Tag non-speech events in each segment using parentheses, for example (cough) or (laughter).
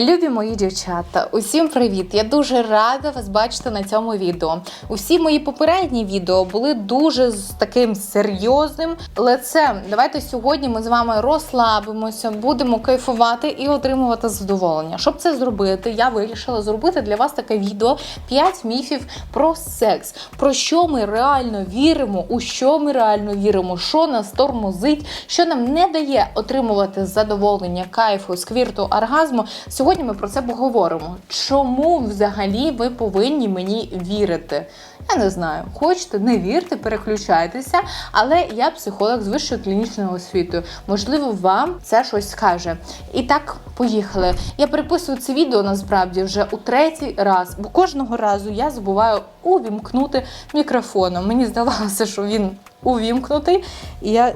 Любі мої дівчата, усім привіт! Я дуже рада вас бачити на цьому відео. Усі мої попередні відео були дуже з таким серйозним лицем. Давайте сьогодні ми з вами розслабимося, будемо кайфувати і отримувати задоволення. Щоб це зробити, я вирішила зробити для вас таке відео 5 міфів про секс, про що ми реально віримо, у що ми реально віримо, що нас тормозить, що нам не дає отримувати задоволення, кайфу, сквірту, оргазму. Сьогодні ми про це поговоримо. Чому взагалі ви повинні мені вірити? Я не знаю, хочете, не вірте, переключайтеся, але я психолог з вищою клінічною освітою. Можливо, вам це щось скаже. І так, поїхали. Я переписую це відео насправді вже у третій раз, бо кожного разу я забуваю увімкнути мікрофоном. Мені здавалося, що він увімкнутий, і я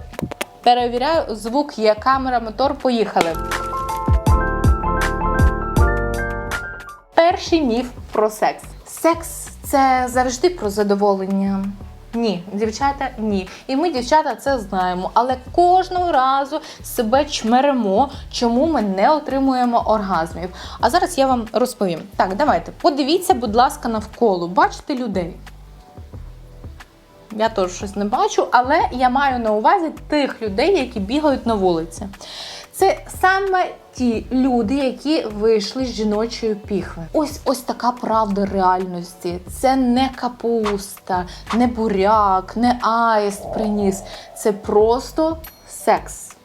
перевіряю, звук є, камера, мотор, поїхали. Перший міф про секс. Секс це завжди про задоволення. Ні, дівчата, ні. І ми, дівчата, це знаємо. Але кожного разу себе чмеремо, чому ми не отримуємо оргазмів. А зараз я вам розповім. Так, давайте, подивіться, будь ласка, навколо. Бачите людей? Я теж щось не бачу, але я маю на увазі тих людей, які бігають на вулиці. Це саме ті люди, які вийшли з жіночої піхви. Ось ось така правда реальності. Це не капуста, не буряк, не аїст приніс. Це просто секс.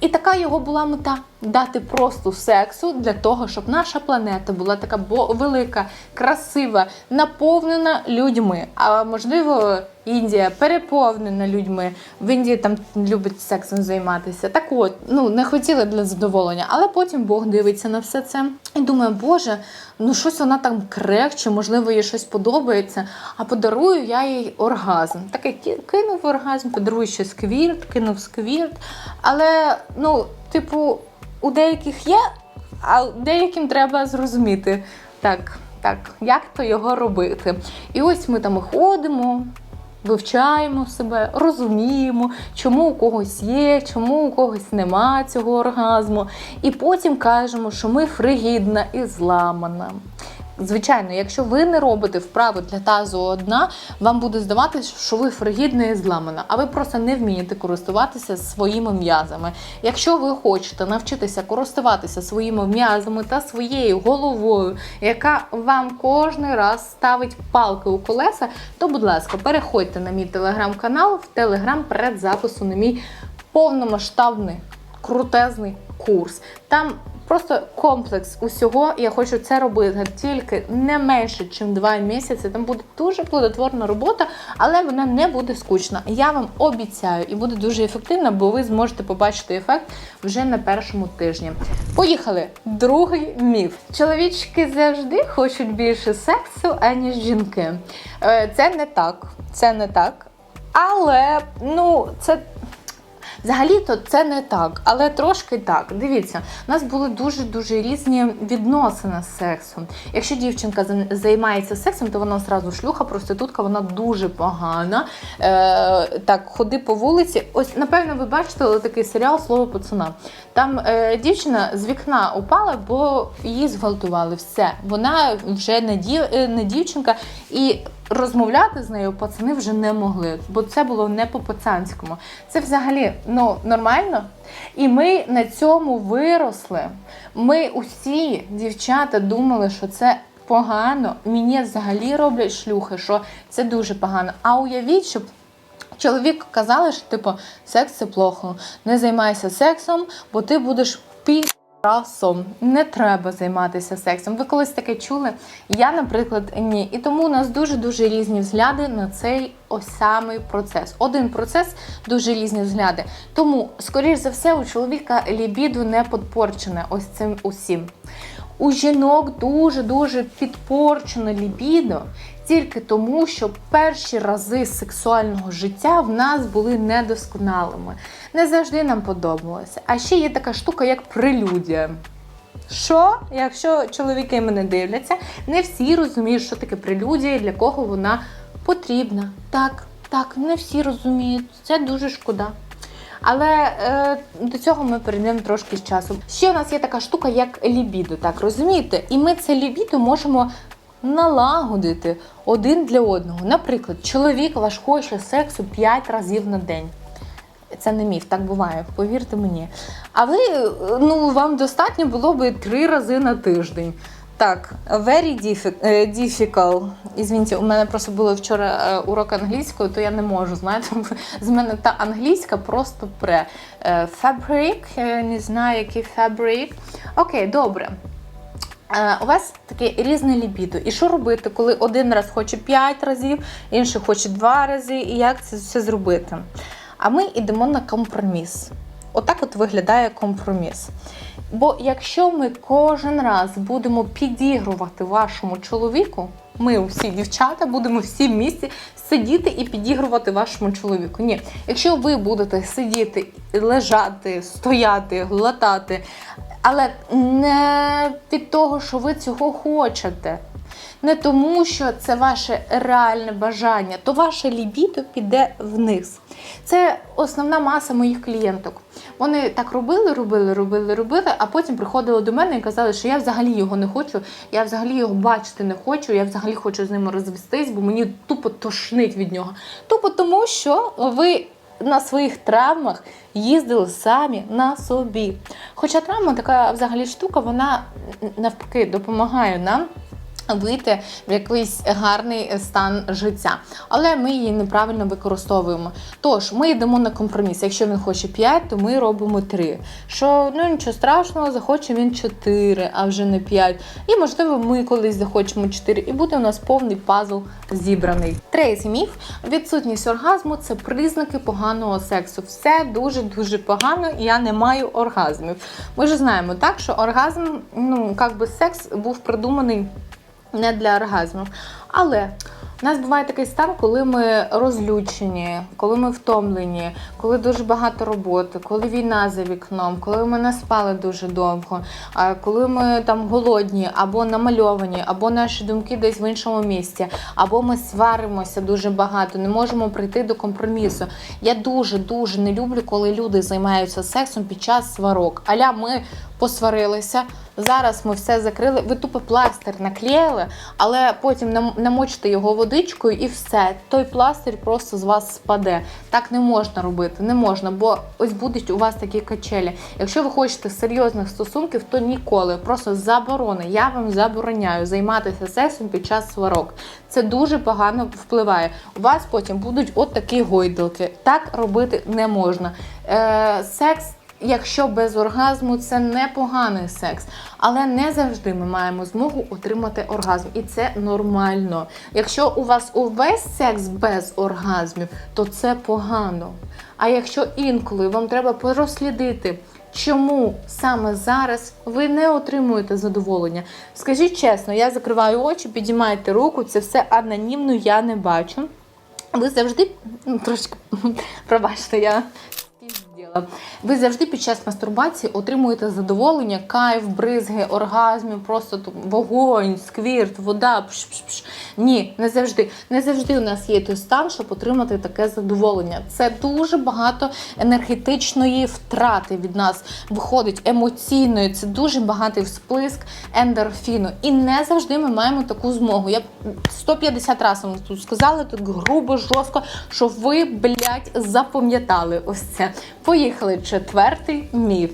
І така його була мета дати просто сексу для того, щоб наша планета була така велика, красива, наповнена людьми. А можливо, Індія переповнена людьми. В Індії там любить сексом займатися. Так от, ну не хотіли для задоволення, але потім Бог дивиться на все це і думає, Боже, ну щось вона там крекче, можливо, їй щось подобається. А подарую я їй оргазм. Такий ки- кинув оргазм, подарую ще сквірт, кинув сквірт. Але, ну, типу, у деяких є, а деяким треба зрозуміти. Так, так, як то його робити. І ось ми там ходимо, вивчаємо себе, розуміємо, чому у когось є, чому у когось нема цього оргазму. І потім кажемо, що ми фригідна і зламана. Звичайно, якщо ви не робите вправи для тазу одна, вам буде здаватися, що ви фригідна і зламана, а ви просто не вмієте користуватися своїми м'язами. Якщо ви хочете навчитися користуватися своїми м'язами та своєю головою, яка вам кожен раз ставить палки у колеса, то, будь ласка, переходьте на мій телеграм-канал в телеграм перед запису на мій повномасштабний крутезний курс. Там просто комплекс усього. Я хочу це робити тільки не менше, ніж 2 місяці. Там буде дуже плодотворна робота, але вона не буде скучна. Я вам обіцяю, і буде дуже ефективна, бо ви зможете побачити ефект вже на першому тижні. Поїхали! Другий міф. Чоловічки завжди хочуть більше сексу, аніж жінки. Е, Це не так. Це не так. Але ну, це Взагалі-то це не так, але трошки так. Дивіться, у нас були дуже-дуже різні відносини з сексом. Якщо дівчинка за- займається сексом, то вона зразу шлюха, проститутка, вона дуже погана. Е, так, ходи по вулиці. Ось, напевно, ви бачите такий серіал Слово пацана. Там е, дівчина з вікна упала, бо її зґвалтували. Все, вона вже не, дів, е, не дівчинка. І розмовляти з нею пацани вже не могли, бо це було не по-пацанському. Це взагалі ну, нормально. І ми на цьому виросли. Ми усі дівчата думали, що це погано. Мені взагалі роблять шлюхи, що це дуже погано. А уявіть, щоб чоловік казали, що типу секс це плохо. Не займайся сексом, бо ти будеш пі. Расом не треба займатися сексом. Ви колись таке чули? Я, наприклад, ні. І тому у нас дуже дуже різні взгляди на цей ось самий процес. Один процес дуже різні взгляди. Тому, скоріш за все, у чоловіка лібіду не підпорчене ось цим усім. У жінок дуже дуже підпорчено лібідо тільки тому, що перші рази сексуального життя в нас були недосконалими. Не завжди нам подобалося. А ще є така штука, як прелюдія. Що, якщо чоловіки мене дивляться, не всі розуміють, що таке прелюдія і для кого вона потрібна. Так, так, не всі розуміють. Це дуже шкода. Але е, до цього ми перейдемо трошки з часом. Ще у нас є така штука, як лібідо, так розумієте? І ми це лібідо можемо налагодити один для одного. Наприклад, чоловік ваш хоче сексу 5 разів на день. Це не міф, так буває, повірте мені. А ви, е, ну, вам достатньо було би три рази на тиждень. Так, very е, difficult. Ізвіньте, у мене просто було вчора е, урок англійської, то я не можу, знаєте, з мене та англійська просто пре. Е, Fabric, е, не знаю, який fabric. Окей, добре. У вас таке різне лібідо. І що робити, коли один раз хоче 5 разів, інший хоче 2 рази, і як це все зробити? А ми йдемо на компроміс. Отак от виглядає компроміс. Бо якщо ми кожен раз будемо підігрувати вашому чоловіку, ми всі дівчата будемо всі в місці сидіти і підігрувати вашому чоловіку. Ні, якщо ви будете сидіти, лежати, стояти, глотати, але не від того, що ви цього хочете. Не тому, що це ваше реальне бажання, то ваше лібідо піде вниз. Це основна маса моїх клієнток. Вони так робили, робили, робили, робили, а потім приходили до мене і казали, що я взагалі його не хочу, я взагалі його бачити не хочу, я взагалі хочу з ним розвестись, бо мені тупо тошнить від нього. Тупо тому, що ви на своїх травмах їздили самі на собі. Хоча травма така взагалі штука, вона навпаки допомагає нам. Вийти в якийсь гарний стан життя, але ми її неправильно використовуємо. Тож ми йдемо на компроміс. Якщо він хоче 5, то ми робимо 3. Що ну нічого страшного, захоче він 4, а вже не 5. І можливо, ми колись захочемо 4, і буде у нас повний пазл зібраний. Третій міф: відсутність оргазму це признаки поганого сексу. Все дуже дуже погано, і я не маю оргазмів. Ми ж знаємо так, що оргазм, ну як би секс був придуманий не для оргазмів. Але у нас буває такий стан, коли ми розлючені, коли ми втомлені, коли дуже багато роботи, коли війна за вікном, коли ми не спали дуже довго, коли ми там голодні або намальовані, або наші думки десь в іншому місці, або ми сваримося дуже багато, не можемо прийти до компромісу. Я дуже дуже не люблю, коли люди займаються сексом під час сварок. Аля ми посварилися. Зараз ми все закрили. Ви тупо пластир наклеїли, але потім нам- намочите його водичкою і все. Той пластир просто з вас спаде. Так не можна робити, не можна, бо ось будуть у вас такі качелі. Якщо ви хочете серйозних стосунків, то ніколи. Просто заборони. Я вам забороняю займатися сексом під час сварок. Це дуже погано впливає. У вас потім будуть от такі гойдалки. Так робити не можна. Е, секс. Якщо без оргазму це непоганий секс, але не завжди ми маємо змогу отримати оргазм, і це нормально. Якщо у вас увесь секс без оргазмів, то це погано. А якщо інколи вам треба прослідити, чому саме зараз ви не отримуєте задоволення, скажіть чесно, я закриваю очі, підіймайте руку, це все анонімно, я не бачу. Ви завжди ну, трошки (laughs) пробачте, я. Ви завжди під час мастурбації отримуєте задоволення, кайф, бризги, оргазми, просто вогонь, сквірт, вода. Пш, пш, пш. Ні, не завжди. Не завжди у нас є той стан, щоб отримати таке задоволення. Це дуже багато енергетичної втрати від нас виходить емоційної. Це дуже багатий всплеск ендорфіну. І не завжди ми маємо таку змогу. Я 150 разів вам тут сказала, тут грубо, жорстко, щоб ви, блядь, запам'ятали ось це. Поїхали. Четвертий міф.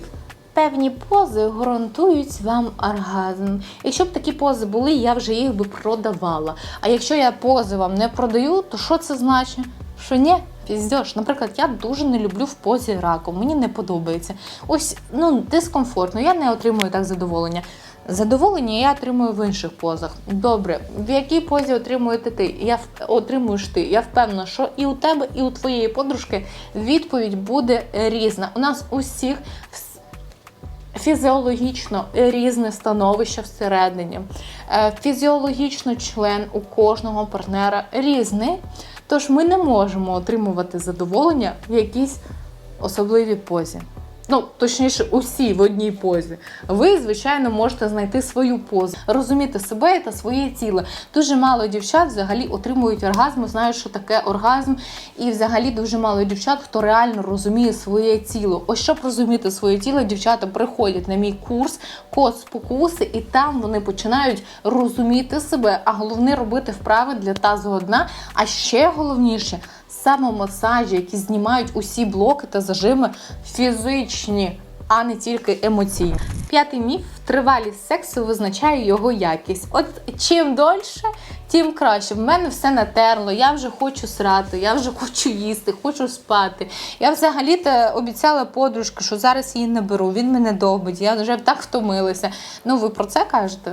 Певні пози гарантують вам оргазм. Якщо б такі пози були, я вже їх би продавала. А якщо я пози вам не продаю, то що це значить? Що ні? Піздєш. Наприклад, я дуже не люблю в позі раку, мені не подобається. Ось ну дискомфортно, я не отримую так задоволення. Задоволення я отримую в інших позах. Добре, в якій позі отримуєте ти? Я отримуєш ти. Я впевнена, що і у тебе, і у твоєї подружки відповідь буде різна. У нас усіх фізіологічно різне становище всередині. Е, Фізіологічно член у кожного партнера різний. Тож ми не можемо отримувати задоволення в якійсь особливій позі. Ну точніше, усі в одній позі. Ви, звичайно, можете знайти свою позу, розуміти себе та своє тіло. Дуже мало дівчат взагалі отримують оргазм, знають, що таке оргазм, і взагалі дуже мало дівчат, хто реально розуміє своє тіло. Ось щоб розуміти своє тіло, дівчата приходять на мій курс код спокуси, і там вони починають розуміти себе, а головне робити вправи для тазового дна. А ще головніше самомасажі, які знімають усі блоки та зажими фізичні, а не тільки емоційні. П'ятий міф тривалість сексу визначає його якість. От чим дольше, тим краще. В мене все натерло, я вже хочу срати, я вже хочу їсти, хочу спати. Я взагалі то обіцяла подружки, що зараз її не беру, він мене добить, я вже так втомилася. Ну, ви про це кажете?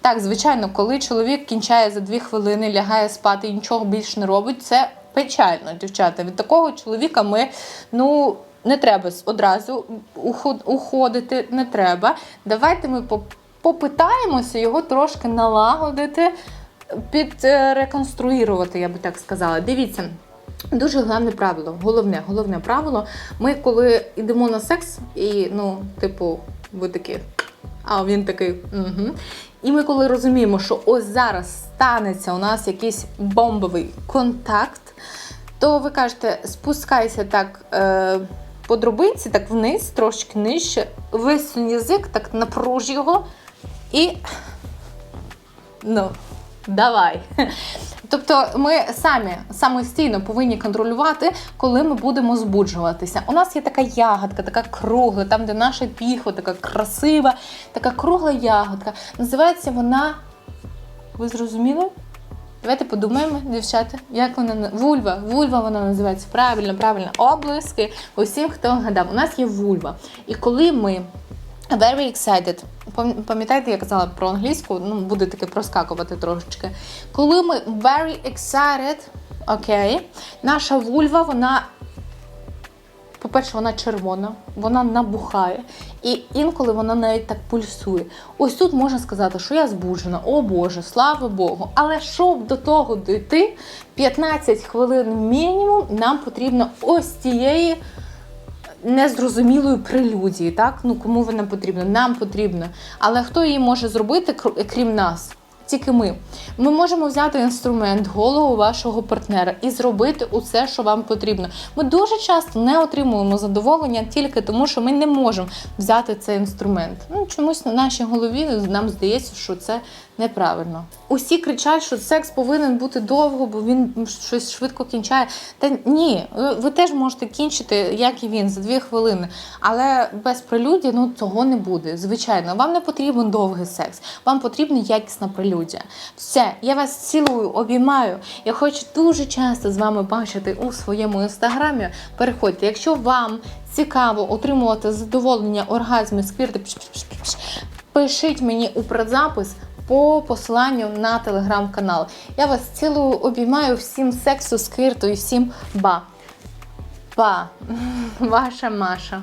Так, звичайно, коли чоловік кінчає за дві хвилини, лягає спати і нічого більше не робить, це печально, дівчата. Від такого чоловіка ми, ну. Не треба одразу уходити, не треба. Давайте ми попитаємося його трошки налагодити, підреконструювати, я би так сказала. Дивіться. Дуже головне правило, головне, головне правило. Ми коли йдемо на секс, і ну, типу, ви такі, а він такий. Угу. І ми коли розуміємо, що ось зараз станеться у нас якийсь бомбовий контакт, то ви кажете, спускайся так е, по дробинці, так вниз, трошки нижче, висунь язик, так напруж його і. Ну, давай. Тобто ми самі самостійно повинні контролювати, коли ми будемо збуджуватися. У нас є така ягодка, така кругла, там, де наша піхва, така красива, така кругла ягодка. Називається вона. Ви зрозуміли? Давайте подумаємо, дівчата, як вона на- вульва. Вульва вона називається. Правильно, правильно. Облиски. Усім, хто гадав, у нас є вульва. І коли ми very excited, пам'ятаєте, я казала про англійську, ну буде таке проскакувати трошечки. Коли ми very excited, окей, наша вульва, вона по-перше, вона червона, вона набухає, і інколи вона навіть так пульсує. Ось тут можна сказати, що я збуджена, о Боже, слава Богу. Але щоб до того дійти, 15 хвилин мінімум нам потрібно ось цієї незрозумілої прелюдії. Так? Ну кому вона потрібна? Нам потрібно. Але хто її може зробити, крім нас? Тільки ми. Ми можемо взяти інструмент, голову вашого партнера і зробити усе, що вам потрібно. Ми дуже часто не отримуємо задоволення тільки тому, що ми не можемо взяти цей інструмент. Ну чомусь на нашій голові нам здається, що це неправильно. Усі кричать, що секс повинен бути довго, бо він щось швидко кінчає. Та ні, ви, теж можете кінчити, як і він, за дві хвилини. Але без прелюдії ну цього не буде. Звичайно, вам не потрібен довгий секс, вам потрібна якісна прелюдія. Все, я вас цілую, обіймаю. Я хочу дуже часто з вами бачити у своєму інстаграмі. Переходьте, якщо вам цікаво отримувати задоволення оргазму сквірти, пишіть мені у предзапис по посиланню на телеграм-канал. Я вас цілую, обіймаю всім сексу, сквірту і всім ба. Ба, (laughs) ваша Маша.